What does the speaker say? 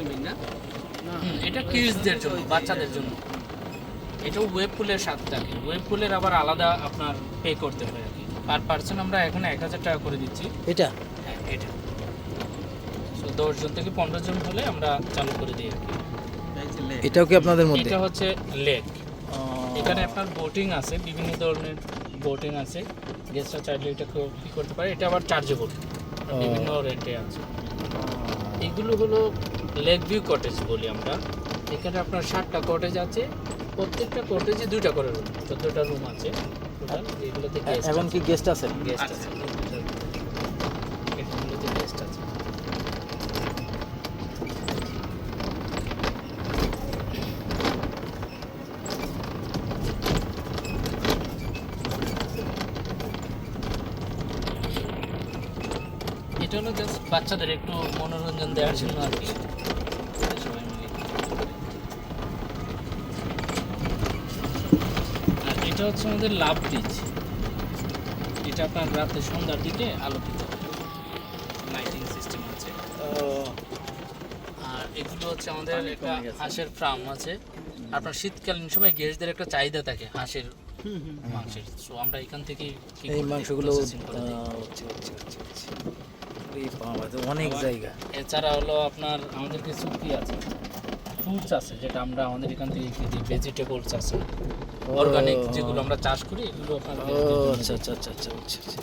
Swimming না? এটা কিডসদের জন্য বাচ্চাদের জন্য। এটা ওয়েব পুলের সাথে থাকে ওয়েব পুলের আবার আলাদা আপনার পে করতে হয় আর কি। পার পার্সন আমরা এখন এক হাজার টাকা করে দিচ্ছি। এটা? হ্যাঁ এটা। সো দশ জন থেকে পনেরো জন হলে আমরা চালু করে দিই আর কি। এই যে লেক। এটাও কি আপনাদের মধ্যে? এটা হচ্ছে লেক এখানে আপনার বোটিং আছে বিভিন্ন ধরনের বোটিং আছে। গেস্টরা চাইলে এটা কি করতে পারে। এটা আবার চার্জেবল বিভিন্ন রেটে আছে। এগুলো হলো লেক ভিউ কটেজ বলি আমরা। এখানে আপনার ষাটটা কটেজ আছে। প্রত্যেকটা কটেজে দুইটা করে রুম চোদ্দোটা রুম আছে টোটাল এগুলোতে এখন কি গেস্ট আছে? গেস্ট আছে। এগুলোতে গেস্ট আছে। এটা হলো জাস্ট বাচ্চাদের একটু মনোরঞ্জন দেওয়ার জন্য আর কি। সবাই মিলে। আর এটা হচ্ছে আমাদের লাভ ব্রিজ এটা আপনার রাতে সন্ধ্যার দিকে আলোকিত। লাইটিং সিস্টেম আছে। আর এগুলো হচ্ছে আমাদের একটা হাঁসের ফার্ম আছে। আপনার শীতকালীন সময় গেস্টদের একটা চাহিদা থাকে হাঁসের মাংসের। সো আমরা এখান থেকে এই মাংসগুলো আচ্ছা, আচ্ছা, আচ্ছা, অনেক জায়গা। এছাড়া হলো আপনার আমাদের কিছু কি আছে? ফ্রুটস আছে যেটা আমরা আমাদের এখান থেকে কি দিই? ভেজিটেবলস আছে। অর্গানিক যেগুলো আমরা চাষ করি এগুলো আপনার আচ্ছা আচ্ছা আচ্ছা আচ্ছা আচ্ছা আচ্ছা।